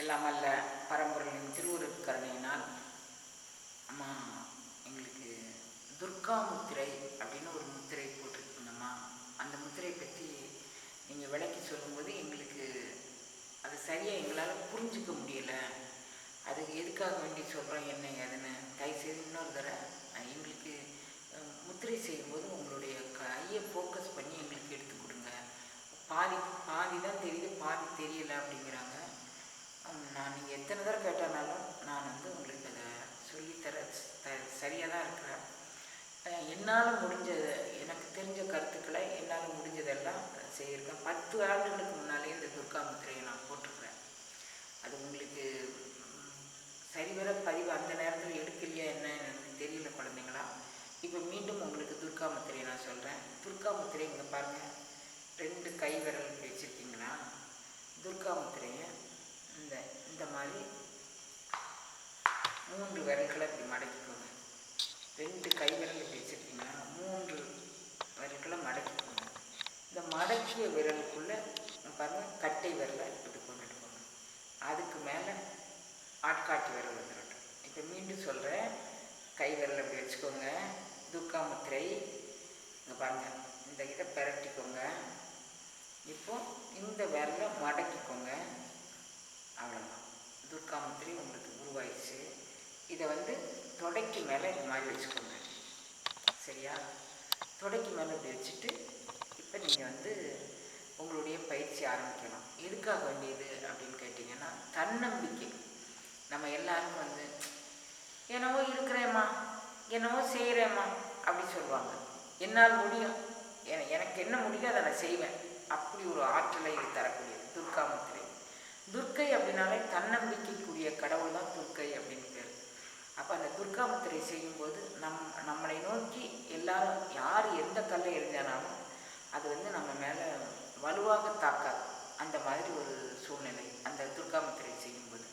எல்லாம் அல்ல பரம்பொருளின் திருவுருக்கருணையினால் அம்மா எங்களுக்கு துர்கா முத்திரை அப்படின்னு ஒரு முத்திரை போட்டிருக்கீங்கம்மா. அந்த முத்திரை பற்றி நீங்கள் விளக்கி சொல்லும்போது எங்களுக்கு அது சரியாக எங்களால் புரிஞ்சுக்க முடியலை. அது எதுக்காக வேண்டி சொல்கிறோம் என்ன ஏதுன்னு தயவுசெய்து இன்னொரு தடவை எங்களுக்கு முத்திரை செய்யும்போது உங்களுடைய கையை ஃபோக்கஸ் பண்ணி எங்களுக்கு எடுத்து கொடுங்க. பாதி பாதி தான் தெரியுது பாதி தெரியல அப்படிங்கிறாங்க. நான் நீங்கள் எத்தனை தடவை கேட்டானாலும் நான் வந்து உங்களுக்கு அதை சொல்லித்தர த சரியாக தான் இருக்கிறேன். என்னால் முடிஞ்சது எனக்கு தெரிஞ்ச கருத்துக்களை என்னால் முடிஞ்சதெல்லாம் செய்திருக்கேன். பத்து ஆண்டுகளுக்கு முன்னாலே இந்த துர்கா முத்திரையை நான் போட்டிருக்கிறேன். அது உங்களுக்கு சரிவர பதிவு அந்த நேரத்தில் எடுக்கலையா என்ன எனக்கு தெரியல குழந்தைங்களா. இப்போ மீண்டும் உங்களுக்கு துர்கா முத்திரையை நான் சொல்கிறேன் துர்கா முத்திரை இங்கே பாருங்கள் ரெண்டு கை விரல் இப்படி வச்சுருக்கீங்களா துர்கா முத்திரையை இந்த இந்த மாதிரி மூன்று விரல்களை இப்படி மடக்கிக்கோங்க கைவிரல் கை இப்படி வச்சுருக்கீங்கன்னா மூன்று விரல்களை மடக்கிக்கோங்க இந்த மடக்கிய விரலுக்குள்ளே பாருங்கள் கட்டை விரலை இப்படி கொண்டுட்டு போங்க அதுக்கு மேலே ஆட்காட்டி விரல் வந்துடட்டும் இப்போ மீண்டும் சொல்கிறேன் கை விரல் இப்படி வச்சுக்கோங்க. துர்கா முத்திரை இங்கே பாருங்கள் இந்த இதை பிரட்டிக்கோங்க. இப்போ இந்த விரலை மடக்கிக்கோங்க. அவ்வளோதான் துர்காமுத்திரி உங்களுக்கு உருவாயிடுச்சு. இதை வந்து தொடைக்கு மேலே இந்த மாதிரி வச்சுக்கோங்க. சரியா? தொடக்கி மேலே இப்படி வச்சுட்டு இப்போ நீங்கள் வந்து உங்களுடைய பயிற்சி ஆரம்பிக்கலாம். எதுக்காக வேண்டியது அப்படின்னு கேட்டிங்கன்னா தன்னம்பிக்கை. நம்ம எல்லாரும் வந்து என்னவோ இருக்கிறேம்மா என்னவோ செய்கிறேம்மா அப்படி சொல்லுவாங்க. என்னால் முடியும் என- எனக்கு என்ன முடியும் அதை நான் செய்வேன். அப்படி ஒரு ஆற்றலை இது தரக்கூடியது. துர்கா முத்திரை துர்க்கை அப்படின்னாலே தன்னம்பிக்கைக்குரிய கடவுள் தான் துர்க்கை அப்படின்னு அப்போ அந்த துர்கா முத்திரை செய்யும்போது நம் நம்மளை நோக்கி எல்லாரும் யார் எந்த கல்லை எரிஞ்சானாலும் அது வந்து நம்ம மேலே வலுவாக தாக்காது. அந்த மாதிரி ஒரு சூழ்நிலை அந்த துர்கா முத்திரை செய்யும்போது.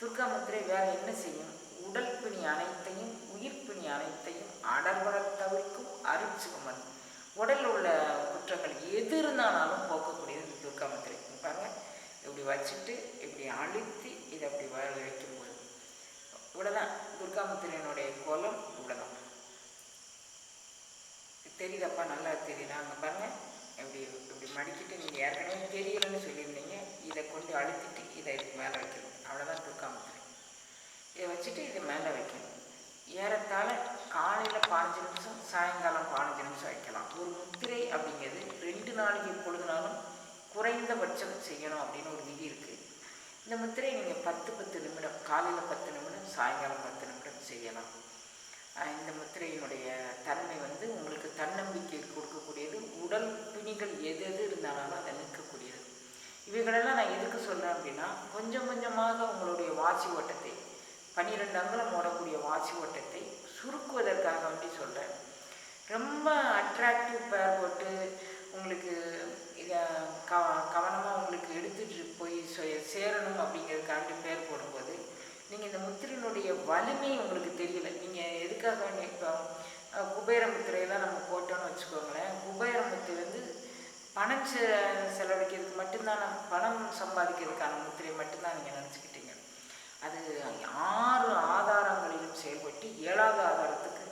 துர்கா முத்திரை வேறு என்ன செய்யும்? உடல் பிணி அனைத்தையும் உயிர் பிணி அனைத்தையும் அடர்வடல் தவிர்க்கும் அருட்சுகமன் உடலில் உள்ள குற்றங்கள் எது இருந்தாலும் போக்கக்கூடியது துர்கா முத்திரை. பாருங்கள் இப்படி வச்சுட்டு இப்படி அழுத்தி இதை அப்படி வர வைக்கும்போது இவ்வளோதான் துர்காமுத்திரியனுடைய கோலம் இவ்வளோதான் தெரியுதப்பா நல்லா தெரியுதா? அங்கே பாருங்க. இப்படி இப்படி மடிக்கிட்டு நீங்கள் ஏற்கனவே தெரியலன்னு சொல்லியிருந்தீங்க. இதை கொண்டு அழுத்திட்டு இதை இதுக்கு மேலே வைக்கணும். அவ்வளோதான் துர்காமுத்திரி. இதை வச்சுட்டு இது மேலே வைக்கணும். ஏறத்தாழ காலையில் பாஞ்சு நிமிஷம் சாயங்காலம் பாஞ்சு நிமிஷம் வைக்கலாம். ஒரு முத்திரை அப்படிங்கிறது ரெண்டு நாளைக்கு எப்பொழுதுனாலும் குறைந்தபட்சம் செய்யணும் அப்படின்னு ஒரு விதி இருக்குது இந்த முத்திரை நீங்கள் பத்து பத்து நிமிடம் காலையில் பத்து நிமிடம் சாயங்காலம் பத்து நிமிடம் செய்யலாம். இந்த முத்திரையினுடைய தன்மை வந்து உங்களுக்கு தன்னம்பிக்கை கொடுக்கக்கூடியது உடல் பிணிகள் எது எது இருந்தாலும் அதை நிற்கக்கூடியது இவைகளெல்லாம் நான் எதுக்கு சொல்கிறேன் அப்படின்னா கொஞ்சம் கொஞ்சமாக உங்களுடைய வாசி ஓட்டத்தை பன்னிரெண்டு அங்குலம் ஓடக்கூடிய வாசி ஓட்டத்தை சுருக்குவதற்காக வேண்டி சொல்கிறேன் ரொம்ப அட்ராக்டிவ் பேர் போட்டு உங்களுக்கு இதை க கவனமாக உங்களுக்கு எடுத்துட்டு போய் சொ- சேரணும் அப்படிங்கிறதுக்காண்டி பேர் போடும்போது நீங்கள் இந்த முத்திரையினுடைய வலிமை உங்களுக்கு தெரியல. நீங்கள் எதுக்காக வேண்டிய இப்போ குபேர முத்திரையெல்லாம் நம்ம போட்டோம்னு வச்சுக்கோங்களேன். குபேர முத்திரை வந்து பணம் செ செலவழிக்கிறதுக்கு மட்டும்தான் நம்ம பணம் சம்பாதிக்கிறதுக்கான முத்திரை மட்டும்தான் நீங்கள் நினச்சிக்கிட்டீங்க. அது ஆறு ஆதாரங்களிலும் செயல்பட்டு ஏழாவது ஆதாரத்துக்கு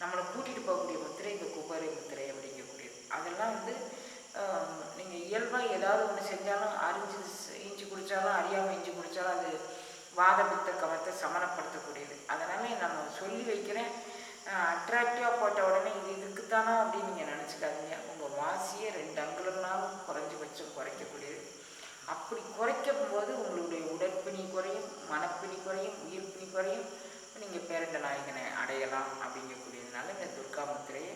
நம்மளை கூட்டிகிட்டு போகக்கூடிய முத்திரை இந்த குபேர முத்திரை அப்படிங்கக்கூடியது. அதெல்லாம் வந்து நீங்கள் இயல்பாக ஏதாவது ஒன்று செஞ்சாலும் அறிஞ்சு குடித்தாலும் அறியாமல் இஞ்சி குடித்தாலும் அது வாத பித்த கவத்தை சமனப்படுத்தக்கூடியது அதனால் நம்ம சொல்லி வைக்கிறேன். அட்ராக்டிவாக போட்ட உடனே இது இதுக்குத்தானோ அப்படின்னு நீங்கள் நினச்சிக்காதீங்க. உங்கள் வாசியை ரெண்டு அங்குலம்னாலும் குறைஞ்சபட்சம் குறைக்கக்கூடியது. அப்படி குறைக்கும் போது உங்களுடைய உடற்பிணி குறையும் மனப்பிணி குறையும் உயிர்ப்பிணி குறையும். நீங்கள் பேரண்ட நாயகனை அடையலாம் அப்படிங்கக்கூடியதுனால இந்த துர்கா முத்திரையை